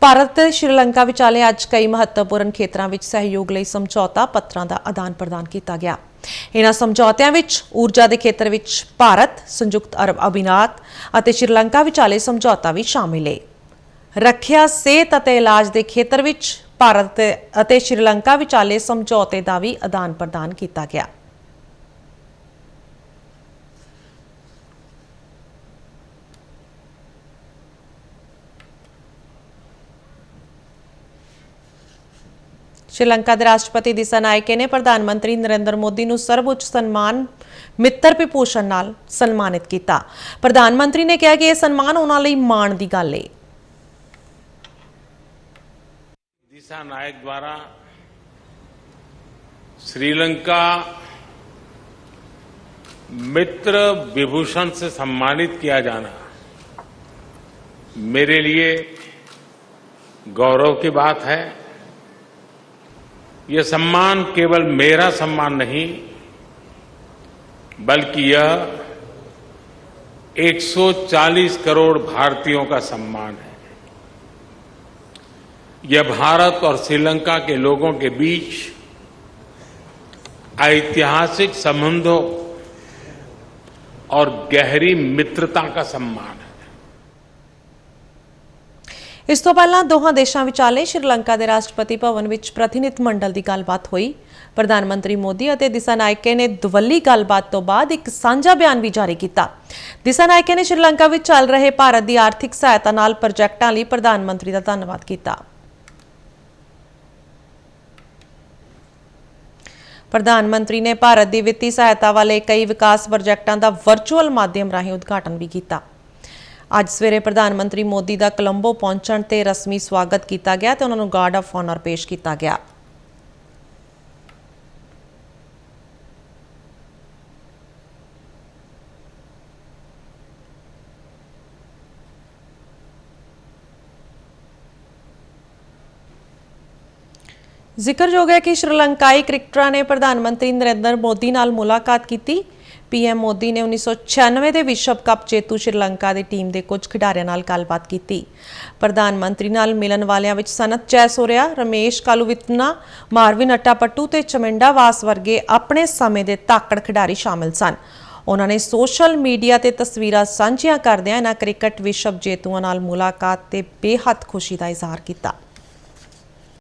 ਭਾਰਤ ਤੇ ਸ਼੍ਰੀਲੰਕਾ ਵਿਚਾਲੇ ਅੱਜ ਕਈ ਮਹੱਤਵਪੂਰਨ ਖੇਤਰਾਂ ਵਿੱਚ ਸਹਿਯੋਗ ਲਈ ਸਮਝੌਤਾ ਪੱਤਰਾਂ ਦਾ ਆਦਾਨ-ਪ੍ਰਦਾਨ ਕੀਤਾ ਗਿਆ। ਇਹਨਾਂ ਸਮਝੌਤਿਆਂ ਵਿੱਚ ਊਰਜਾ ਦੇ ਖੇਤਰ ਵਿੱਚ ਭਾਰਤ, ਸੰਯੁਕਤ ਅਰਬ ਅਮੀਰਾਤ ਅਤੇ ਸ਼੍ਰੀਲੰਕਾ ਵਿਚਾਲੇ ਸਮਝੌਤਾ ਵੀ ਸ਼ਾਮਿਲ ਹੈ। ਰੱਖਿਆ, ਸਿਹਤ ਅਤੇ ਇਲਾਜ ਦੇ ਖੇਤਰ ਵਿੱਚ ਭਾਰਤ ਅਤੇ ਸ਼੍ਰੀਲੰਕਾ ਵਿਚਾਲੇ ਸਮਝੌਤੇ ਦਾ ਵੀ ਆਦਾਨ-ਪ੍ਰਦਾਨ ਕੀਤਾ ਗਿਆ। ਸ਼੍ਰੀਲੰਕਾ ਦੇ ਰਾਸ਼ਟਰਪਤੀ ਦਿਸਾਨਾਇਕੇ ਨੇ ਪ੍ਰਧਾਨ ਮੰਤਰੀ ਨਰਿੰਦਰ ਮੋਦੀ ਨੂੰ ਸਰਵਉੱਚ ਸਨਮਾਨ ਮਿੱਤਰ ਵਿਭੂਸ਼ਣ ਨਾਲ ਸਨਮਾਨਿਤ ਕੀਤਾ ਪ੍ਰਧਾਨ ਮੰਤਰੀ ਨੇ ਕਿਹਾ ਕਿ ਇਹ ਸਨਮਾਨ ਉਹਨਾਂ ਲਈ ਮਾਣ ਦੀ ਗੱਲ ਹੈ दिशा नायक द्वारा श्रीलंका मित्र विभूषण से सम्मानित किया जाना मेरे लिए गौरव की बात है यह सम्मान केवल मेरा सम्मान नहीं, बल्कि यह 140 करोड़ भारतीयों का सम्मान है। यह भारत और श्रीलंका के लोगों के बीच ऐतिहासिक संबंधों और गहरी मित्रता का सम्मान है। ਇਸ ਤੋਂ ਪਹਿਲਾਂ ਦੋਹਾਂ ਦੇਸ਼ਾਂ ਵਿਚਾਲੇ ਸ਼੍ਰੀਲੰਕਾ ਦੇ ਰਾਸ਼ਟਰਪਤੀ ਭਵਨ ਵਿੱਚ ਪ੍ਰਤੀਨਿਧ ਮੰਡਲ ਦੀ ਗੱਲਬਾਤ ਹੋਈ। ਪ੍ਰਧਾਨ ਮੰਤਰੀ ਮੋਦੀ ਅਤੇ ਦਿਸਾਨਾਇਕੇ ਨੇ ਦਵੱਲੀ ਗੱਲਬਾਤ ਤੋਂ ਬਾਅਦ ਇੱਕ ਸਾਂਝਾ ਬਿਆਨ ਵੀ ਜਾਰੀ ਕੀਤਾ। ਦਿਸਾਨਾਇਕੇ ਨੇ ਸ਼੍ਰੀਲੰਕਾ ਵਿੱਚ ਚੱਲ ਰਹੇ ਭਾਰਤ ਦੀ ਆਰਥਿਕ ਸਹਾਇਤਾ ਨਾਲ ਪ੍ਰੋਜੈਕਟਾਂ ਲਈ ਪ੍ਰਧਾਨ ਮੰਤਰੀ ਦਾ ਧੰਨਵਾਦ ਕੀਤਾ। ਪ੍ਰਧਾਨ ਮੰਤਰੀ ਨੇ ਭਾਰਤ ਦੀ ਵਿੱਤੀ ਸਹਾਇਤਾ ਵਾਲੇ ਕਈ ਵਿਕਾਸ ਪ੍ਰੋਜੈਕਟਾਂ ਦਾ ਵਰਚੁਅਲ ਮਾਧਿਅਮ ਰਾਹੀਂ ਉਦਘਾਟਨ ਵੀ ਕੀਤਾ। ਅੱਜ ਸਵੇਰੇ ਪ੍ਰਧਾਨ ਮੰਤਰੀ ਮੋਦੀ ਦਾ ਕੋਲੰਬੋ ਪਹੁੰਚਣ ਤੇ ਰਸਮੀ ਸਵਾਗਤ ਕੀਤਾ ਗਿਆ ਤੇ ਉਹਨਾਂ ਨੂੰ ਗਾਰਡ ਆਫ ਆਨਰ ਪੇਸ਼ ਕੀਤਾ ਗਿਆ। ਜ਼ਿਕਰਯੋਗ ਹੈ ਕਿ ਸ਼੍ਰੀਲੰਕਾਈ ਕ੍ਰਿਕਟਰਾਂ ਨੇ ਪ੍ਰਧਾਨ ਮੰਤਰੀ ਨਰਿੰਦਰ ਮੋਦੀ ਨਾਲ ਮੁਲਾਕਾਤ ਕੀਤੀ। ਪੀਐਮ ਮੋਦੀ ਨੇ 1996 ਦੇ ਵਿਸ਼ਵ ਕੱਪ ਜੇਤੂ ਸ਼੍ਰੀਲੰਕਾ ਦੀ ਟੀਮ ਦੇ ਕੁਝ ਖਿਡਾਰੀਆਂ ਨਾਲ ਗੱਲਬਾਤ ਕੀਤੀ। ਪ੍ਰਧਾਨ ਮੰਤਰੀ ਨਾਲ ਮਿਲਣ ਵਾਲਿਆਂ ਵਿੱਚ ਸਨਤ ਜੈਸੋਰਿਆ ਰਮੇਸ਼ ਕਾਲੂਵਿਤਨਾ ਮਾਰਵਿਨ ਅਟਾਪੱਟੂ ਤੇ ਚਮਿੰਡਾ ਵਾਸ ਵਰਗੇ ਆਪਣੇ ਸਮੇਂ ਦੇ ਤਾਕੜ ਖਿਡਾਰੀ ਸ਼ਾਮਲ ਸਨ। ਉਹਨਾਂ ਨੇ ਸੋਸ਼ਲ ਮੀਡੀਆ ਤੇ ਤਸਵੀਰਾਂ ਸਾਂਝੀਆਂ ਕਰਦਿਆਂ ਇਹਨਾਂ ਕ੍ਰਿਕਟ ਵਿਸ਼ਵ ਜੇਤੂਆਂ ਨਾਲ ਮੁਲਾਕਾਤ ਤੇ ਬੇਹੱਦ ਖੁਸ਼ੀ ਦਾ ਇਜ਼ਹਾਰ ਕੀਤਾ।